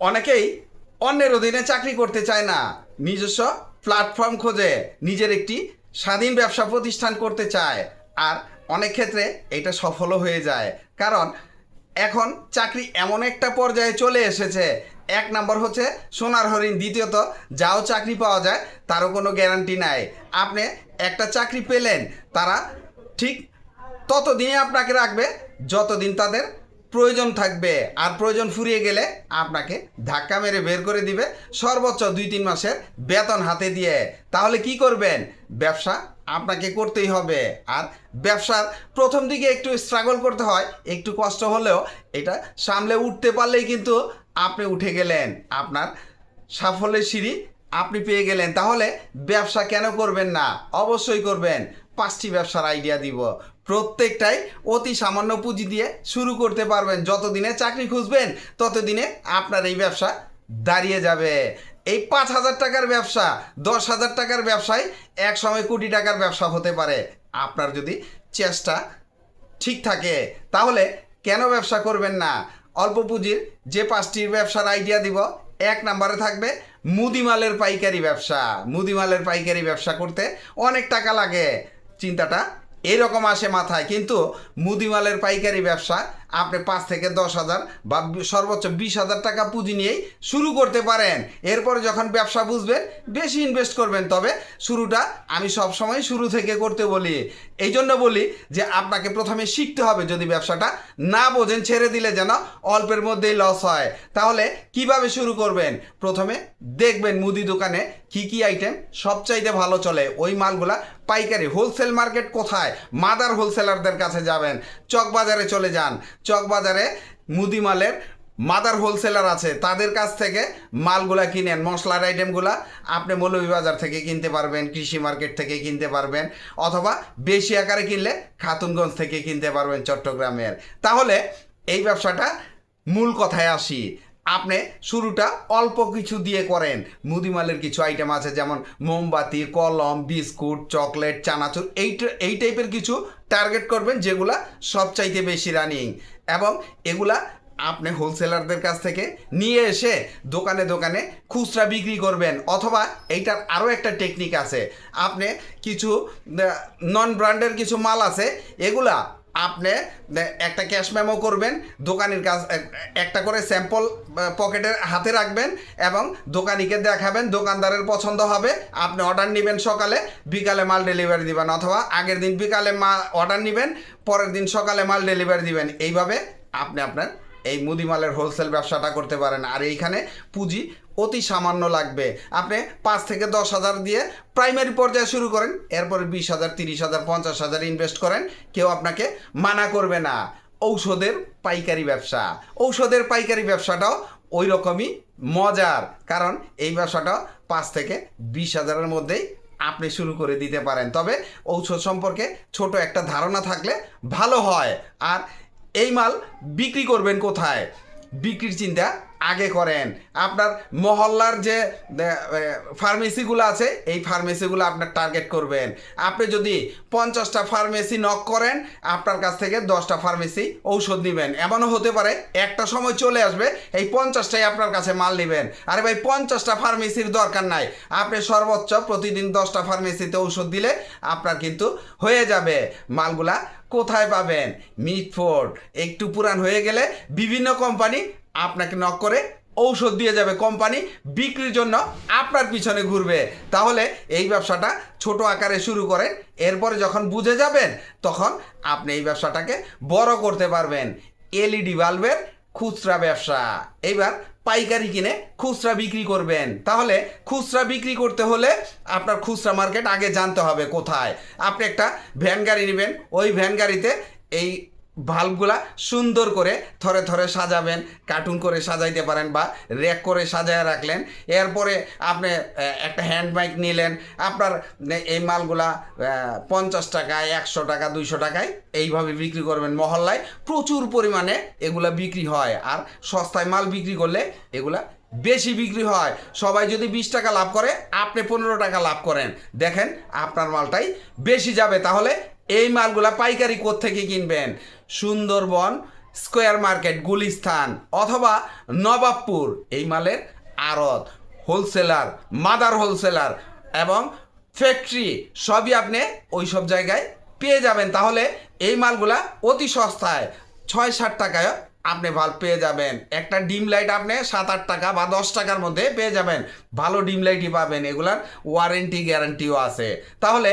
অনেকেই অন্যের অধীনে চাকরি করতে চায় না। নিজস্ব প্ল্যাটফর্ম খোঁজে, নিজের একটি স্বাধীন ব্যবসা প্রতিষ্ঠান করতে চায়। আর অনেক ক্ষেত্রে এটা সফলও হয়ে যায়। কারণ এখন চাকরি এমন একটা পর্যায়ে চলে এসেছে। এক নম্বর হচ্ছে সোনার হরিণ, দ্বিতীয়ত যাও চাকরি পাওয়া যায়, তারও কোনো গ্যারান্টি নাই। আপনি একটা চাকরি পেলেন, তারা ঠিক ততদিনই আপনাকে রাখবে, যতদিন তাদের প্রয়োজন থাকবে আর প্রয়োজন ফুরিয়ে গেলে আপনাকে ধাক্কা মেরে বের করে দিবে সর্বোচ্চ দুই তিন মাসের বেতন হাতে দিয়ে। তাহলে কি করবেন? ব্যবসা আপনাকে করতেই হবে। আর ব্যবসার প্রথম দিকে একটু স্ট্রাগল করতে হয়, একটু কষ্ট হলেও এটা সামলে উঠতে পারলেই কিন্তু আপনি উঠে গেলেন। আপনার সাফল্যের সিঁড়ি আপনি পেয়ে গেলেন। তাহলে ব্যবসা কেন করবেন না? অবশ্যই করবেন। পাঁচটি ব্যবসার আইডিয়া দিব। প্রত্যেকটাই অতি সামান্য পুঁজি দিয়ে শুরু করতে পারবেন। যতদিনে চাকরি খুঁজবেন, ততদিনে আপনার এই ব্যবসা দাঁড়িয়ে যাবে। এই পাঁচ হাজার টাকার ব্যবসা, দশ হাজার টাকার ব্যবসায় এক সময় কোটি টাকার ব্যবসা হতে পারে। আপনার যদি চেষ্টা ঠিক থাকে, তাহলে কেন ব্যবসা করবেন না? অল্প পুঁজির যে পাঁচটির ব্যবসার আইডিয়া দিব, এক নম্বরে থাকবে মুদিমালের পাইকারি ব্যবসা। মুদিমালের পাইকারি ব্যবসা করতে অনেক টাকা লাগে। চিন্তাটা এরকম আসে মাথায়। কিন্তু মুদিমালের পাইকারি ব্যবসা আপনি পাঁচ থেকে দশ হাজার বা সর্বোচ্চ বিশ হাজার টাকা পুঁজি নিয়েই শুরু করতে পারেন। এরপরে যখন ব্যবসা বুঝবেন, বেশি ইনভেস্ট করবেন। তবে শুরুটা আমি সব সময় শুরু থেকে করতে বলি। এই জন্য বলি যে, আপনাকে প্রথমে শিখতে হবে যদি ব্যবসাটা না বোঝেন, ছেড়ে দিলে যেন অল্পের মধ্যেই লস হয়। তাহলে কীভাবে শুরু করবেন? প্রথমে দেখবেন মুদি দোকানে কি কি আইটেম সবচাইতে ভালো চলে। ওই মালগুলা পাইকারি হোলসেল মার্কেট কোথায়? মাদার হোলসেলারদের কাছে যাবেন, চকবাজারে চলে যান। চকবাজারে মুদিমালের মাদার হোলসেলার আছে। তাদের কাছ থেকে মালগুলা কিনেন, মশলার আইটেমগুলা আপনি মৌলভীবাজার থেকে কিনতে পারবেন, কৃষি মার্কেট থেকে কিনতে পারবেন, অথবা বেশি আকারে কিনলে খাতুনগঞ্জ থেকে কিনতে পারবেন চট্টগ্রামের। তাহলে এই ব্যবসাটা মূল কথায় আসি। আপনি শুরুটা অল্প কিছু দিয়ে করেন। মুদিমালের কিছু আইটেম আছে, যেমন মোমবাতি, কলম, বিস্কুট, চকলেট, চানাচুর, এই এই টাইপের কিছু টার্গেট করবেন যেগুলা সবচাইতে বেশি রানিং এবং এগুলা আপনি হোলসেলারদের কাছ থেকে নিয়ে এসে দোকানে দোকানে খুচরা বিক্রি করবেন। অথবা এইটার আরও একটা টেকনিক আছে। আপনি কিছু নন ব্র্যান্ডের কিছু মাল আছে, এগুলা আপনি একটা ক্যাশ মেমো করবেন, দোকানের কাছ একটা করে স্যাম্পল পকেটে হাতে রাখবেন এবং দোকানিকে দেখাবেন দোকানদারের পছন্দ হবে, আপনি অর্ডার নেবেন সকালে, বিকালে মাল ডেলিভারি দিবেন অথবা আগের দিন বিকালে মা অর্ডার নেবেন, পরের দিন সকালে মাল ডেলিভারি দিবেন। এইভাবে আপনি আপনার এই মুদিমালের হোলসেল ব্যবসাটা করতে পারেন। আর এইখানে পুঁজি অতি সামান্য লাগবে। আপনি পাঁচ থেকে দশ হাজার দিয়ে প্রাইমারি পর্যায়ে শুরু করেন, এরপরে বিশ হাজার, তিরিশ হাজার, পঞ্চাশ হাজার ইনভেস্ট করেন, কেউ আপনাকে মানা করবে না। ঔষধের পাইকারি ব্যবসা। ঔষধের পাইকারি ব্যবসাটাও ওই রকমই মজার, কারণ এই ব্যবসাটাও পাঁচ থেকে বিশ হাজারের মধ্যেই আপনি শুরু করে দিতে পারেন। তবে ঔষধ সম্পর্কে ছোট একটা ধারণা থাকলে ভালো হয়। আর এই মাল বিক্রি করবেন কোথায়? বিক্রির চিন্তা আগে করেন। আপনার মহল্লার যে ফার্মেসিগুলো আছে, এই ফার্মেসিগুলো আপনার টার্গেট করবেন। আপনি যদি পঞ্চাশটা ফার্মেসি নক করেন, আপনার কাছ থেকে দশটা ফার্মেসি ঔষধ নেবেন। এমনও হতে পারে, একটা সময় চলে আসবে, এই পঞ্চাশটাই আপনার কাছে মাল নেবেন। আরে ভাই, পঞ্চাশটা ফার্মেসির দরকার নাই। আপনি সর্বোচ্চ প্রতিদিন দশটা ফার্মেসিতে ঔষধ দিলে আপনার কিন্তু হয়ে যাবে। মালগুলা কোথায় পাবেন? মিটফোর্ড। একটু পুরান হয়ে গেলে বিভিন্ন কোম্পানি আপনাকে নক করে ঔষধ দিয়ে যাবে কোম্পানি বিক্রির জন্য আপনার পিছনে ঘুরবে। তাহলে এই ব্যবসাটা ছোট আকারে শুরু করেন, এরপরে যখন বুঝে যাবেন, তখন আপনি এই ব্যবসাটাকে বড় করতে পারবেন। এলইডি বাল্বের খুচরা ব্যবসা। এইবার পাইকারি কিনে খুচরা বিক্রি করবেন। তাহলে খুচরা বিক্রি করতে হলে আপনার খুচরা মার্কেট আগে জানতে হবে কোথায়। আপনি একটা ভ্যান গাড়ি নেবেন, ওই ভ্যান গাড়িতে এই ভাল্বগুলা সুন্দর করে থরে থরে সাজাবেন কার্টুন করে সাজাইতে পারেন বা র্যাক করে সাজায় রাখলেন। এরপরে আপনি একটা হ্যান্ড মাইক নিলেন। আপনার এই মালগুলা পঞ্চাশ টাকায়, একশো টাকা, দুইশো টাকায় এইভাবে বিক্রি করবেন। মহল্লায় প্রচুর পরিমাণে এগুলা বিক্রি হয় আর সস্তায় মাল বিক্রি করলে এগুলা বেশি বিক্রি হয়। সবাই যদি বিশ টাকা লাভ করে, আপনি পনেরো টাকা লাভ করেন। দেখেন, আপনার মালটাই বেশি যাবে। তাহলে এই মালগুলা পাইকারি থেকে কিনবেন? সুন্দরবন, স্কোয়ার মার্কেট, গুলিস্তান অথবা নবাবপুর। এই মালের আড়ত, হোলসেলার, মাদার হোলসেলার এবং ফ্যাক্টরি সবই আপনি ওই সব জায়গায় পেয়ে যাবেন। তাহলে এই মালগুলা অতি সস্তায় ছয় ষাট টাকায় আপনি ভালো পেয়ে যাবেন। একটা ডিম লাইট আপনি সাত আট টাকা বা দশ টাকার মধ্যে পেয়ে যাবেন। ভালো ডিম লাইটই পাবেন, এগুলার ওয়ারেন্টি, গ্যারান্টিও আছে। তাহলে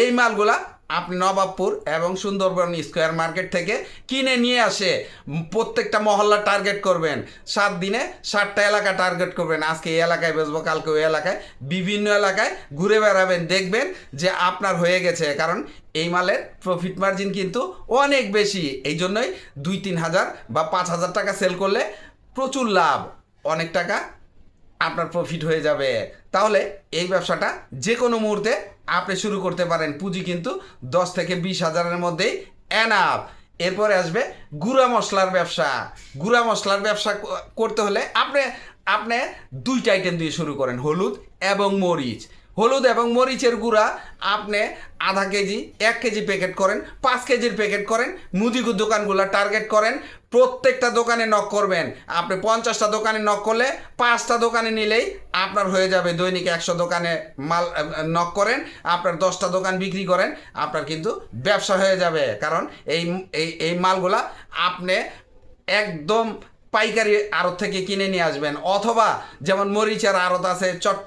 এই মালগুলা আপনি নবাবপুর এবং সুন্দরবন স্কোয়ার মার্কেট থেকে কিনে নিয়ে আসে, প্রত্যেকটা মহল্লা টার্গেট করবেন। সাত দিনে সাতটা এলাকা টার্গেট করবেন। আজকে এই এলাকায় বেচবো, কালকে ওই এলাকায়। বিভিন্ন এলাকায় ঘুরে বেড়াবেন, দেখবেন যে আপনার হয়ে গেছে। কারণ এই মালের প্রফিট মার্জিন কিন্তু অনেক বেশি। এই জন্যই দুই, তিন হাজার বা পাঁচ হাজার টাকা সেল করলে প্রচুর লাভ। অনেক টাকা আপনার প্রফিট হয়ে যাবে। তাহলে এই ব্যবসাটা যে কোনো মুহূর্তে আপনি শুরু করতে পারেন। পুঁজি কিন্তু দশ থেকে বিশ হাজারের মধ্যেই এনাফ এরপরে আসবে গুঁড়া মশলার ব্যবসা। গুঁড়া মশলার ব্যবসা করতে হলে আপনি আপনি দুইটা আইটেম দিয়ে শুরু করেন। হলুদ এবং মরিচ। হলুদ এবং মরিচের গুঁড়া আপনি আধা কেজি, এক কেজি প্যাকেট করেন, পাঁচ কেজির প্যাকেট করেন মুদি দোকানগুলো টার্গেট করেন, প্রত্যেকটা দোকানে নক করবেন। আপনি পঞ্চাশটা দোকানে নক করলে পাঁচটা দোকানে নিলেই আপনার হয়ে যাবে দৈনিক একশো দোকানে মাল নক করেন, আপনার দশটা দোকান বিক্রি করেন, আপনার কিন্তু ব্যবসা হয়ে যাবে। কারণ এই এই মালগুলা আপনি একদম পাইকারি আড়ত থেকে কিনে নিয়ে আসবেন। অথবা যেমন মরিচের আড়ত আছে, চট্ট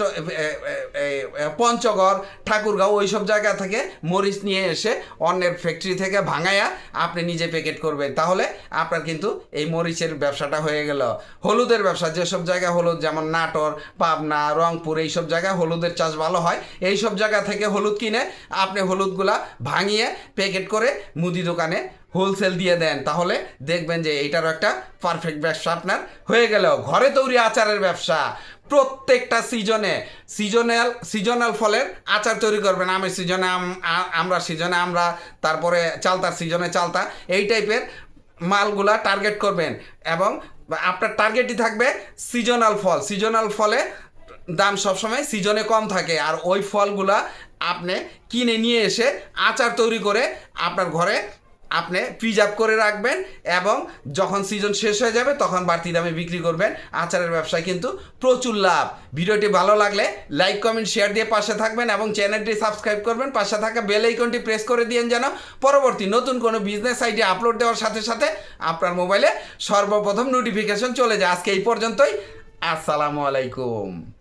পঞ্চগড়, ঠাকুরগাঁও ওই সব জায়গা থেকে মরিচ নিয়ে এসে অন্যের ফ্যাক্টরি থেকে ভাঙায়া আপনি নিজে প্যাকেট করবেন। তাহলে আপনার কিন্তু এই মরিচের ব্যবসাটা হয়ে গেল। হলুদের ব্যবসা, যেসব জায়গায় হলুদ, যেমন নাটোর, পাবনা, রংপুর, এইসব জায়গায় হলুদের চাষ ভালো হয়। এই সব জায়গা থেকে হলুদ কিনে আপনি হলুদগুলা ভাঙিয়ে প্যাকেট করে মুদি দোকানে হোলসেল দিয়ে দেন, তাহলে দেখবেন যে এইটারও একটা পারফেক্ট ব্যবসা আপনার হয়ে গেল। ঘরে তৈরি আচারের ব্যবসা। প্রত্যেকটা সিজনে সিজনাল সিজনাল ফলের আচার তৈরি করবেন। আমের সিজনে আম আমরা সিজনে আমরা, তারপরে চালতার সিজনে চালতা। এই টাইপের মালগুলা টার্গেট করবেন এবং আপনার টার্গেটই থাকবে সিজনাল ফল। সিজনাল ফলে দাম সবসময় সিজনে কম থাকে। আর ওই ফলগুলা আপনি কিনে নিয়ে এসে আচার তৈরি করে আপনার ঘরে আপনি প্রিজার্ভ করে রাখবেন এবং যখন সিজন শেষ হয়ে যাবে তখন বাড়তি দামে বিক্রি করবেন। আচারের ব্যবসায় কিন্তু প্রচুর লাভ। ভিডিওটি ভালো লাগলে লাইক কমেন্ট শেয়ার দিয়ে পাশে থাকবেন এবং চ্যানেলটি সাবস্ক্রাইব করবেন। পাশে থাকা বেল আইকনটি প্রেস করে দিয়েন যেন পরবর্তী নতুন কোনো বিজনেস আইডিয়া আপলোড দেওয়ার সাথে সাথে আপনার মোবাইলে সর্বপ্রথম নোটিফিকেশন চলে যায়। আজকে এই পর্যন্তই। আসসালামু আলাইকুম।